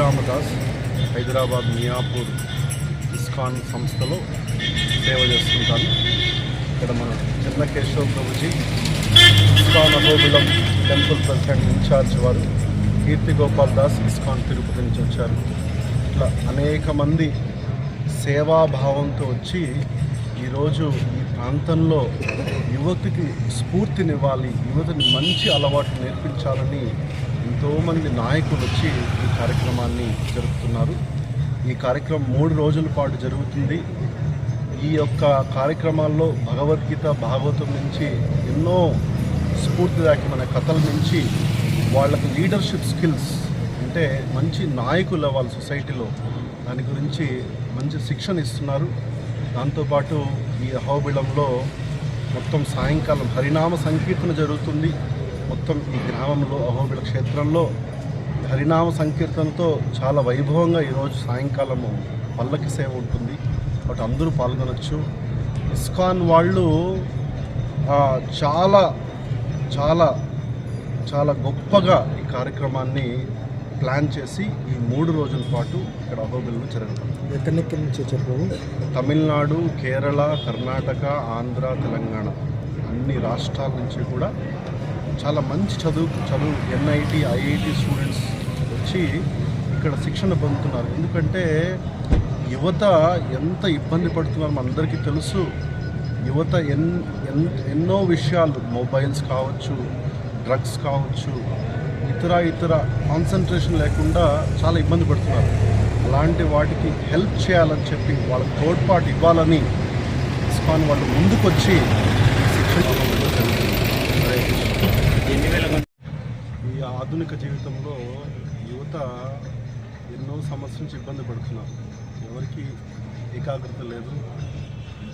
Hyderabad Miyapur ISKCON సంస్థలో సేవ చేస్తుంటాను ఇక్కడ మన Chennakeshwara Prabhuji ISKCON Ahobilam temple president in-charge వారు కీర్తి గోపాల్ దాస్ ఇస్కాన్ తిరుపతి నుంచి వచ్చారు. ఇట్లా అనేక మంది సేవాభావంతో వచ్చి ఈరోజు ఈ ప్రాంతంలో యువతికి స్ఫూర్తినివ్వాలి యువతని మంచి అలవాట్లు నేర్పించాలని ఎంతోమంది నాయకులు వచ్చి ఈ కార్యక్రమాన్ని జరుపుతున్నారు. ఈ కార్యక్రమం మూడు రోజుల పాటు జరుగుతుంది. ఈ యొక్క కార్యక్రమాల్లో భగవద్గీత భాగవతం నుంచి ఎన్నో స్ఫూర్తిదాయకమైన కథల నుంచి వాళ్ళకి లీడర్షిప్ స్కిల్స్ అంటే మంచి నాయకులు వాళ్ళ సొసైటీలో దాని గురించి మంచి శిక్షణ ఇస్తున్నారు. దాంతోపాటు ఈ అహోబిళంలో మొత్తం సాయంకాలం హరినామ సంకీర్తన జరుగుతుంది. మొత్తం ఈ గ్రామంలో అహోబిళ క్షేత్రంలో హరినామ సంకీర్తనతో చాలా వైభవంగా ఈరోజు సాయంకాలము పల్లకి సేవ ఉంటుంది. బట్ అందరూ పాల్గొనొచ్చు. ఇస్కాన్ వాళ్ళు చాలా చాలా చాలా గొప్పగా ఈ కార్యక్రమాన్ని ప్లాన్ చేసి ఈ మూడు రోజుల పాటు ఇక్కడ అహోబిల్లో జరగడం. ఎక్కడెక్కడి నుంచి తమిళనాడు కేరళ కర్ణాటక ఆంధ్ర తెలంగాణ అన్ని రాష్ట్రాల నుంచి కూడా చాలా మంచి చదువు చదువు ఎన్ఐటి ఐఐటి స్టూడెంట్స్ వచ్చి ఇక్కడ శిక్షణ పొందుతున్నారు. ఎందుకంటే యువత ఎంత ఇబ్బంది పడుతున్నారో మనందరికీ తెలుసు. యువత ఎన్ ఎన్- ఎన్నో విషయాలు మొబైల్స్ కావచ్చు డ్రగ్స్ కావచ్చు ఇతర ఇతర కాన్సన్ట్రేషన్ లేకుండా చాలా ఇబ్బంది పడుతున్నారు. అలాంటి వాటికి హెల్ప్ చేయాలని చెప్పి వాళ్ళకి తోడ్పాటు ఇవ్వాలని ఇస్కాన్ వాళ్ళు ముందుకొచ్చి శిక్షణ ఇవ్వడం జరుగుతుంది. ఈ ఆధునిక జీవితంలో యువత ఎన్నో సమస్యల నుంచి ఇబ్బంది పడుతున్నారు. ఎవరికి ఏకాగ్రత లేదు.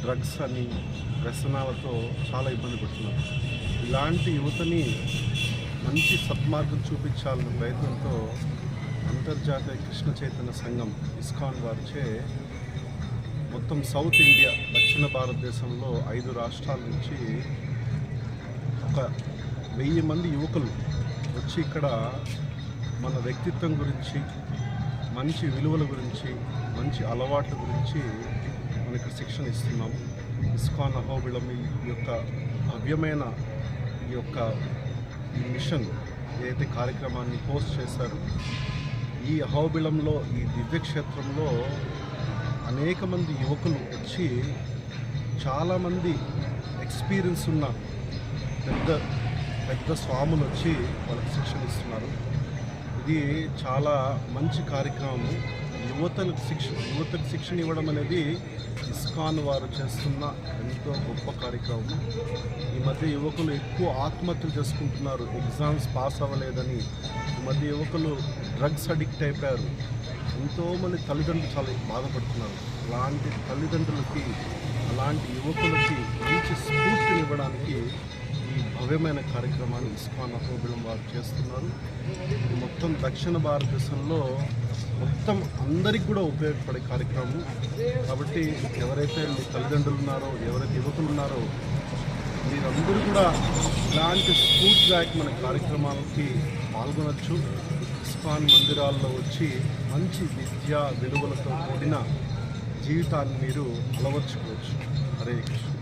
డ్రగ్స్ అని వ్యసనాలతో చాలా ఇబ్బంది పడుతున్నారు. ఇలాంటి యువతని మంచి సద్మార్గం చూపించాలన్న ప్రయత్నంతో అంతర్జాతీయ కృష్ణ చైతన్య సంఘం ఇస్కాన్ వారిచే మొత్తం సౌత్ ఇండియా దక్షిణ భారతదేశంలో ఐదు రాష్ట్రాల నుంచి ఒక వెయ్యి మంది యువకులు వచ్చి ఇక్కడ మన వ్యక్తిత్వం గురించి మంచి విలువల గురించి మంచి అలవాట్ల గురించి మనకు శిక్షణ ఇస్తున్నాం. ఇస్కాన్ అహోబిళం ఈ యొక్క భవ్యమైన ఈ యొక్క ఈ మిషన్ ఏదైతే కార్యక్రమాన్ని పోస్ట్ చేశారు ఈ అహోబిళంలో ఈ దివ్యక్షేత్రంలో అనేక మంది యువకులు వచ్చి చాలామంది ఎక్స్పీరియన్స్ ఉన్న పెద్ద పెద్ద స్వాములు వచ్చి వాళ్ళకి శిక్షణ ఇస్తున్నారు. ఇది చాలా మంచి కార్యక్రమం యువతలకు శిక్ష యువతకు శిక్షణ ఇవ్వడం అనేది ఇస్కాన్ వారు చేస్తున్న ఎంతో గొప్ప కార్యక్రమం ఈ మధ్య యువకులు ఎక్కువ ఆత్మహత్యలు చేసుకుంటున్నారు. ఎగ్జామ్స్ పాస్ అవ్వలేదని. ఈ మధ్య యువకులు డ్రగ్స్ అడిక్ట్ అయిపోయారు. ఎంతోమంది తల్లిదండ్రులు చాలా బాధపడుతున్నారు. అలాంటి తల్లిదండ్రులకి అలాంటి యువకులకి మంచి భవ్యమైన కార్యక్రమాన్ని ఇస్కాన్ అహోబిలం వారు చేస్తున్నారు. మొత్తం దక్షిణ భారతదేశంలో మొత్తం అందరికి కూడా ఉపయోగపడే కార్యక్రమం. కాబట్టి ఎవరైతే మీ తల్లిదండ్రులు ఉన్నారో ఎవరైతే యువకులు ఉన్నారో మీరందరూ కూడా ఇలాంటి స్ఫూర్తిదాయకమైన కార్యక్రమాలకి పాల్గొనవచ్చు ఇస్కాన్ మందిరాల్లో వచ్చి మంచి విద్య విలువలతో కూడిన జీవితాన్ని మీరు అలవర్చుకోవచ్చు. హరే కృష్ణ.